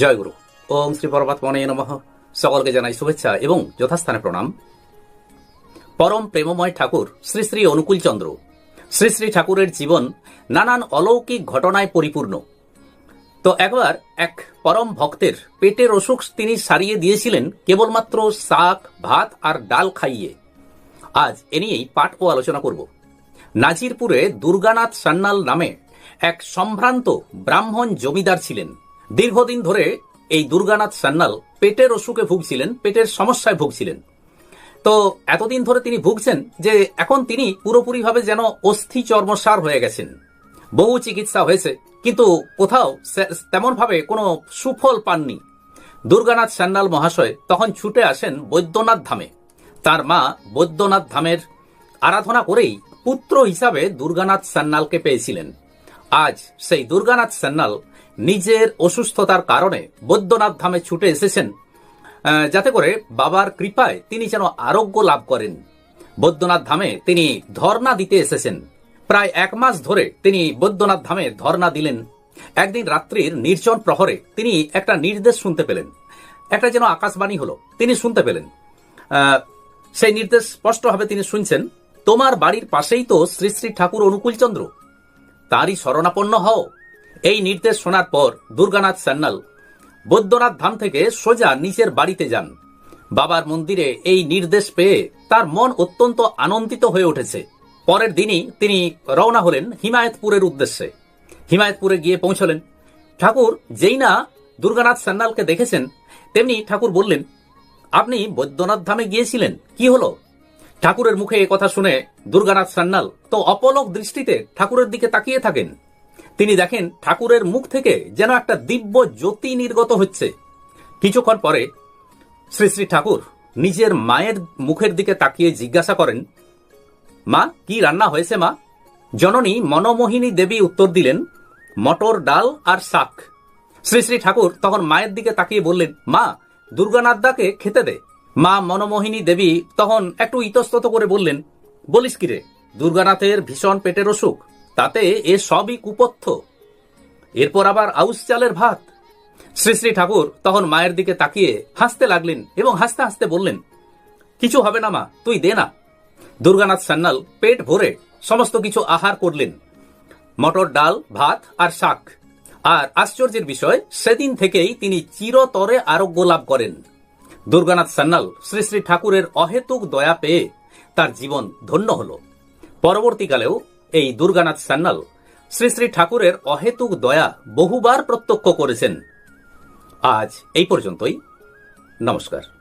জয়গুরু ওম শ্রী পরমাত্মনে নমঃ। সকলকে জানাই শুভেচ্ছা এবং যথাস্থানে প্রণাম। পরম প্রেমময় ঠাকুর শ্রী শ্রী অনুকূল চন্দ্র। শ্রী শ্রী ঠাকুরের জীবন নানান অলৌকিক ঘটনায় পরিপূর্ণ। তো একবার এক পরম ভক্তের পেটের অসুখ তিনি সারিয়ে দিয়েছিলেন কেবলমাত্র শাক, ভাত আর ডাল খাইয়ে। আজ এ নিয়েই পাঠ ও আলোচনা করব। নাজিরপুরে দুর্গানাথ সান্যাল নামে এক সম্ভ্রান্ত ব্রাহ্মণ জমিদার ছিলেন। দীর্ঘদিন ধরে এই দুর্গানাথ সান্যাল পেটের অসুখে ভুগছিলেন, পেটের সমস্যায় ভুগছিলেন। তো এতদিন ধরে তিনি ভুগছেন যে এখন তিনি পুরোপুরিভাবে যেন অস্থি চর্মসার হয়ে গেছেন। বহু চিকিৎসা হয়েছে, কিন্তু কোথাও তেমনভাবে কোনো সুফল পাননি। দুর্গানাথ সান্যাল মহাশয় তখন ছুটে আসেন বৈদ্যনাথ ধামে। তার মা বৈদ্যনাথ ধামের আরাধনা করেই পুত্র হিসাবে দুর্গানাথ সান্যালকে পেয়েছিলেন। আজ সেই দুর্গানাথ সান্যাল নিজের অসুস্থতার কারণে বৈদ্যনাথ ধামে ছুটে এসেছেন। যাতে করে বাবার কৃপায় তিনি যেন আরোগ্য লাভ করেন। বৈদ্যনাথ ধামে তিনি ধর্ণা দিতে এসেছেন। প্রায় এক মাস ধরে তিনি বৈদ্যনাথ ধামে ধর্ণা দিলেন। একদিন রাত্রির নির্জন প্রহরে তিনি একটা নির্দেশ শুনতে পেলেন। একটা যেন আকাশবাণী হলো, তিনি শুনতে পেলেন। সেই নির্দেশ স্পষ্টভাবে তিনি শুনছেন, তোমার বাড়ির পাশেই তো শ্রী শ্রী ঠাকুর অনুকূলচন্দ্র। তারই শরণাপন্ন হও এই নির্দেশ শোনার পর দুর্গানাথ সান্যাল বৈদ্যনাথ ধাম থেকে সোজা নিজের বাড়িতে যান। বাবার মন্দিরে এই নির্দেশ পেয়ে তার মন অত্যন্ত আনন্দিত হয়ে উঠেছে। পরের দিনই তিনি রওনা হলেন হিমায়তপুরের উদ্দেশ্যে। হিমায়তপুরে গিয়ে পৌঁছলেন। ঠাকুর যেই না দুর্গানাথ সান্যালকে দেখেছেন, তেমনি ঠাকুর বললেন, আপনি বৈদ্যনাথ ধামে গিয়েছিলেন? কি হলো? ঠাকুরের মুখে কথা শুনে দুর্গানাথ সান্যাল তো অপলক দৃষ্টিতে ঠাকুরের দিকে তাকিয়ে থাকেন। তিনি দেখেন ঠাকুরের মুখ থেকে যেন একটা দিব্য জ্যোতি নির্গত হচ্ছে। কিছুক্ষণ পরে শ্রী শ্রী ঠাকুর নিজের মায়ের মুখের দিকে তাকিয়ে জিজ্ঞাসা করেন, মা, কি রান্না হয়েছে মা? জননী মনমোহিনী দেবী উত্তর দিলেন, মটর ডাল আর শাক। শ্রী শ্রী ঠাকুর তখন মায়ের দিকে তাকিয়ে বললেন, মা দুর্গানাথদাকে খেতে দে। মা মনমোহিনী দেবী তখন একটু ইতস্তত করে বললেন, বলিস কিরে দুর্গানাথের ভীষণ পেটের অসুখ। তাতে এ সবই কুপথ্য। এরপর আবার আউস চালের ভাত। শ্রী শ্রী ঠাকুর তখন মায়ের দিকে তাকিয়ে হাসতে লাগলেন এবং হাসতে হাসতে বললেন, কিছু হবে না মা, তুই দে না। দুর্গানাথ সান্যাল পেট ভরে সমস্ত কিছু আহার করলেন। মটর ডাল, ভাত আর শাক। আর আশ্চর্যের বিষয়, সেদিন থেকেই তিনি চিরতরে আরোগ্য লাভ করেন। দুর্গানাথ সান্যাল শ্রী শ্রী ঠাকুরের অহেতুক দয়া পেয়ে তার জীবন ধন্য হল। পরবর্তীকালেও এই দুর্গানাথ সান্যাল শ্রী শ্রী ঠাকুরের অহেতুক দয়া বহুবার প্রত্যক্ষ করেছেন। আজ এই পর্যন্তই। নমস্কার।